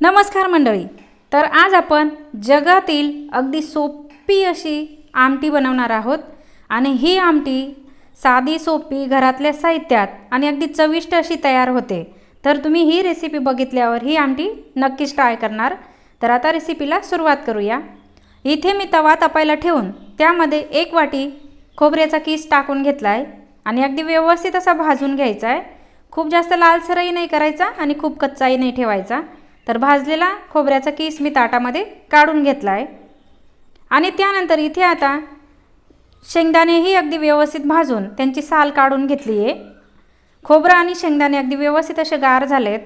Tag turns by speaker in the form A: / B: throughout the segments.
A: नमस्कार मंडळी. तर आज आपण जगातील अगदी सोपी अशी आमटी बनवणार आहोत. आणि ही आमटी साधी सोपी घरातल्या साहित्यात आणि अगदी चविष्ट अशी तयार होते. तर तुम्ही ही रेसिपी बघितल्यावर ही आमटी नक्कीच ट्राय करणार. तर आता रेसिपीला सुरुवात करूया. इथे मी तवा तपायला ठेवून त्यामध्ये एक वाटी खोबऱ्याचा किस टाकून घेतला आहे आणि अगदी व्यवस्थित असा भाजून घ्यायचा आहे खूप जास्त लालसरही नाही करायचा आणि खूप कच्चाही नाही ठेवायचा. तर भाजलेला खोबऱ्याचा केस मी ताटामध्ये काढून घेतला आहे आणि त्यानंतर इथे आता शेंगदाणेही अगदी व्यवस्थित भाजून त्यांची साल काढून घेतली आहे खोबरं आणि शेंगदाणे अगदी व्यवस्थित असे गार झालेत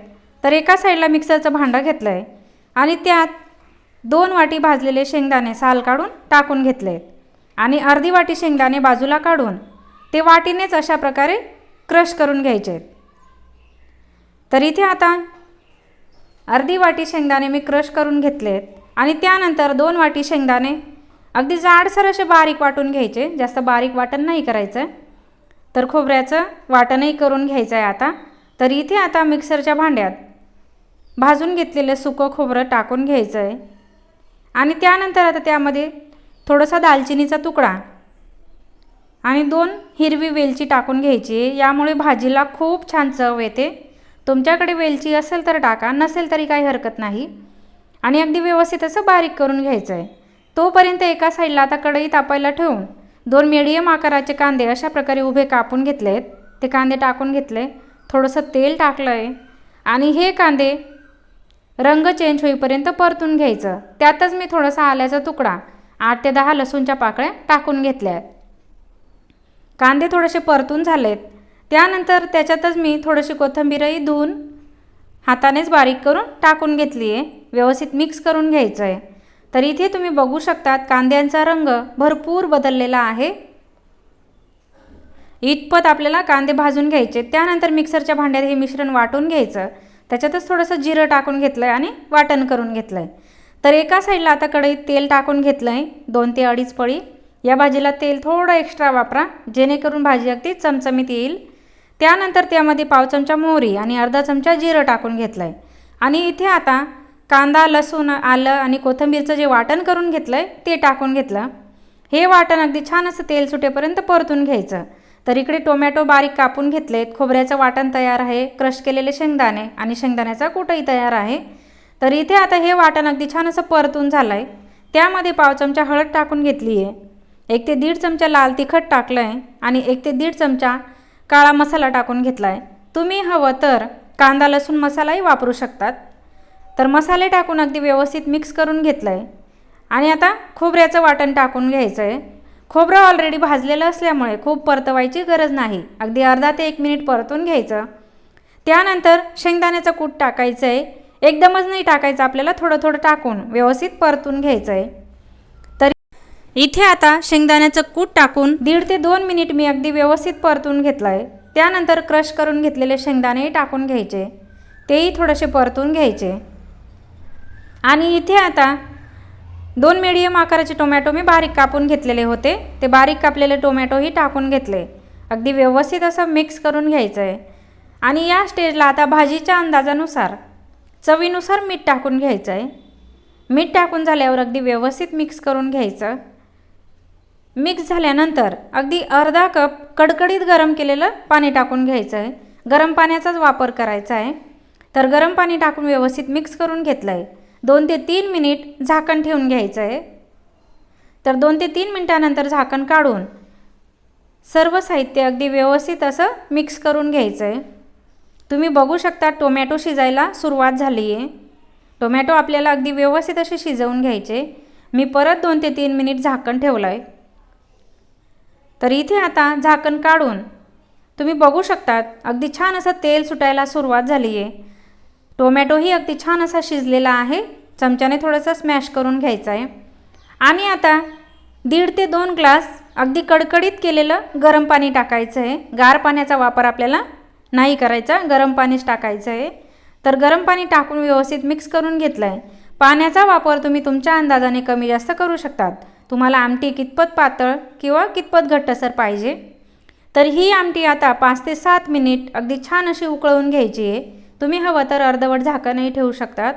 A: तर एका साईडला मिक्सरचं भांडं घेतलं आहे आणि त्यात दोन वाटी भाजलेले शेंगदाणे साल काढून टाकून घेतले आहेत आणि अर्धी वाटी शेंगदाणे बाजूला काढून ते वाटीनेच अशा प्रकारे क्रश करून घ्यायचे आहेत तर इथे आता अर्धी वाटी शेंगदाणे मी क्रश करून घेतलेत आणि त्यानंतर दोन वाटी शेंगदाणे. अगदी जाडसर असे बारीक वाटून घ्यायचे जास्त बारीक वाटण नाही करायचं. तर खोबऱ्याचं वाटणही करून घ्यायचं आहे आता. तर इथे आता मिक्सरच्या भांड्यात भाजून घेतलेलं सुकं खोबरं टाकून घ्यायचं आहे आणि त्यानंतर आता त्यामध्ये थोडासा दालचिनीचा तुकडा आणि दोन हिरवी वेलची टाकून घ्यायची. आहे यामुळे भाजीला खूप छान चव येते. तुमच्याकडे वेलची असेल तर टाका नसेल तरी काही हरकत नाही. आणि अगदी व्यवस्थित असं बारीक करून घ्यायचं आहे तोपर्यंत एका साईडला आता कढई तापायला ठेवून दोन मिडियम आकाराचे कांदे अशा प्रकारे उभे कापून घेतले आहेत ते कांदे टाकून घेतले. थोडंसं तेल टाकलं आहे आणि हे कांदे रंग चेंज होईपर्यंत परतून घ्यायचं. त्यातच मी थोडासा आल्याचा तुकडा आठ ते दहा लसूणच्या पाकळ्या टाकून घेतल्या आहेत कांदे थोडेसे परतून झालेत. त्यानंतर त्याच्यातच मी थोडीशी कोथिंबीरही धुवून हातानेच बारीक करून टाकून घेतली आहे. व्यवस्थित मिक्स करून घ्यायचं आहे. तर इथे तुम्ही बघू शकतात कांद्यांचा रंग भरपूर बदललेला आहे. इतपत आपल्याला कांदे भाजून घ्यायचे. त्यानंतर मिक्सरच्या भांड्यात हे मिश्रण वाटून घ्यायचं. त्याच्यातच थोडंसं जिरं टाकून घेतलं आहे आणि वाटण करून घेतलं आहे तर एका साईडला आता कढईत तेल टाकून घेतलं आहे दोन ते अडीच पळी. या भाजीला तेल थोडं एक्स्ट्रा वापरा. जेणेकरून भाजी अगदी चमचमीत येईल. त्यानंतर त्यामध्ये पाव चमचा मोहरी आणि अर्धा चमचा जिरं टाकून घेतलं आहे आणि इथे आता कांदा लसूण आलं आणि कोथिंबीरचं जे वाटण करून घेतलं आहे ते टाकून घेतलं. हे वाटण अगदी छान असं तेल सुटेपर्यंत परतून घ्यायचं. तर इकडे टोमॅटो बारीक कापून घेतलेत. खोबऱ्याचं वाटण तयार आहे. क्रश केलेले शेंगदाणे आणि शेंगदाण्याचा कुटही तयार आहे. तर इथे आता हे वाटण अगदी छान असं परतून झालं आहे त्यामध्ये पाव चमचा हळद टाकून घेतली आहे एक ते दीड चमचा लाल तिखट टाकलं आहे आणि एक ते दीड चमचा काळा मसाला टाकून घेतला आहे तुम्ही हवं तर कांदा लसूण मसालाही वापरू शकतात. तर मसाले टाकून अगदी व्यवस्थित मिक्स करून घेतलं आहे आणि आता खोबऱ्याचं वाटण टाकून घ्यायचं आहे खोबरं ऑलरेडी भाजलेलं असल्यामुळे खूप परतवायची गरज नाही. अगदी अर्धा ते एक मिनिट परतून घ्यायचं. त्यानंतर शेंगदाण्याचं कूट टाकायचं आहे एकदमच नाही टाकायचं आपल्याला थोडं थोडं टाकून व्यवस्थित परतून घ्यायचं आहे इथे आता शेंगदाण्याचं कूट टाकून दीड ते दोन मिनिट मी अगदी व्यवस्थित परतून घेतलं आहे त्यानंतर क्रश करून घेतलेले शेंगदाणेही टाकून घ्यायचे. तेही थोडेसे परतून घ्यायचे. आणि इथे आता दोन मिडियम आकाराचे टोमॅटो मी बारीक कापून घेतलेले होते. ते बारीक कापलेले टोमॅटोही टाकून घेतले. अगदी व्यवस्थित असं मिक्स करून घ्यायचं आहे आणि या स्टेजला आता भाजीच्या अंदाजानुसार चवीनुसार मीठ टाकून घ्यायचं आहे मीठ टाकून झाल्यावर अगदी व्यवस्थित मिक्स करून घ्यायचं. मिक्स झाल्यानंतर अगदी अर्धा कप कडकडीत गरम केलेलं पाणी टाकून घ्यायचं आहे गरम पाण्याचाच वापर करायचा आहे तर गरम पाणी टाकून व्यवस्थित मिक्स करून घेतलं आहे दोन ते तीन मिनिट झाकण ठेवून घ्यायचं आहे तर दोन ते तीन मिनटानंतर झाकण काढून सर्व साहित्य अगदी व्यवस्थित असं मिक्स करून घ्यायचं आहे तुम्ही बघू शकता टोमॅटो शिजायला सुरुवात झाली आहे टोमॅटो आपल्याला अगदी व्यवस्थित असे शिजवून घ्यायचे. मी परत दोन ते तीन मिनिट झाकण ठेवलं आहे तर इथे आता झाकण काढून तुम्ही बघू शकतात अगदी छान असं तेल सुटायला सुरुवात झाली आहे टोमॅटोही अगदी छान असा शिजलेला आहे चमच्याने थोडंसं स्मॅश करून घ्यायचं आहे आणि आता दीड ते दोन ग्लास अगदी कडकडीत केलेलं गरम पाणी टाकायचं आहे गार पाण्याचा वापर आपल्याला नाही करायचा गरम पाणीच टाकायचं आहे तर गरम पाणी टाकून व्यवस्थित मिक्स करून घेतलं आहे पाण्याचा वापर तुम्ही तुमच्या अंदाजाने कमी जास्त करू शकतात. तुम्हाला आमटी कितपत पातळ किंवा कितपत घट्टसर पाहिजे? तर ही आमटी आता पाच ते सात मिनिट अगदी छान अशी उकळवून घ्यायची आहे. तुम्ही हवं तर अर्धवट झाकणही ठेवू शकतात.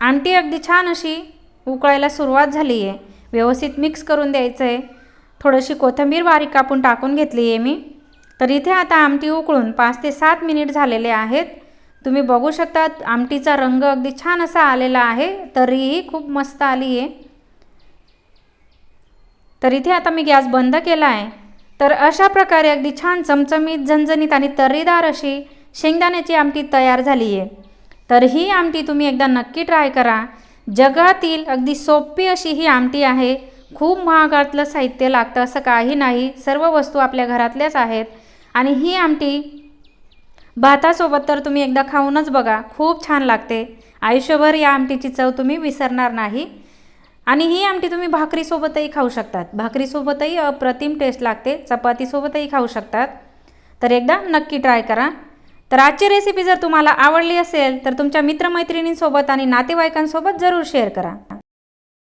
A: आमटी अगदी छान अशी उकळायला सुरुवात झाली आहे. व्यवस्थित मिक्स करून द्यायचं आहे थोडीशी कोथिंबीर बारीक कापून टाकून घेतली आहे मी. तर इथे आता आमटी उकळून पाच ते सात मिनिट झालेले आहेत. तुम्ही बघू शकता आमटीचा रंग अगदी छान असा आलेला आहे. तरीही खूप मस्त आली आहे. तर इथे आता मी गॅस बंद केला आहे. तर अशा प्रकारे अगदी छान चमचमीत झणझणीत आणि तर्रीदार अशी शेंगदाण्याची आमटी तयार झाली आहे. तर ही आमटी तुम्ही एकदा नक्की ट्राय करा. जगातील अगदी सोपी अशी ही आमटी आहे. खूप महागातलं साहित्य लागतं असं काही नाही. सर्व वस्तू आपल्या घरातल्याच आहेत. आणि ही आमटी भातासोबत तर तुम्ही एकदा खाऊनच बघा. खूप छान लागते. आयुष्यभर या आमटीची चव तुम्ही विसरणार नाही. आणि ही आमटी तुम्ही भाकरीसोबतही खाऊ शकतात. भाकरीसोबतही अप्रतिम टेस्ट लागते. चपातीसोबतही खाऊ शकतात. तर एकदा नक्की ट्राय करा. तर आजची रेसिपी जर तुम्हाला आवडली असेल तर तुमच्या मित्रमैत्रिणींसोबत आणि नातेवाईकांसोबत जरूर शेअर करा.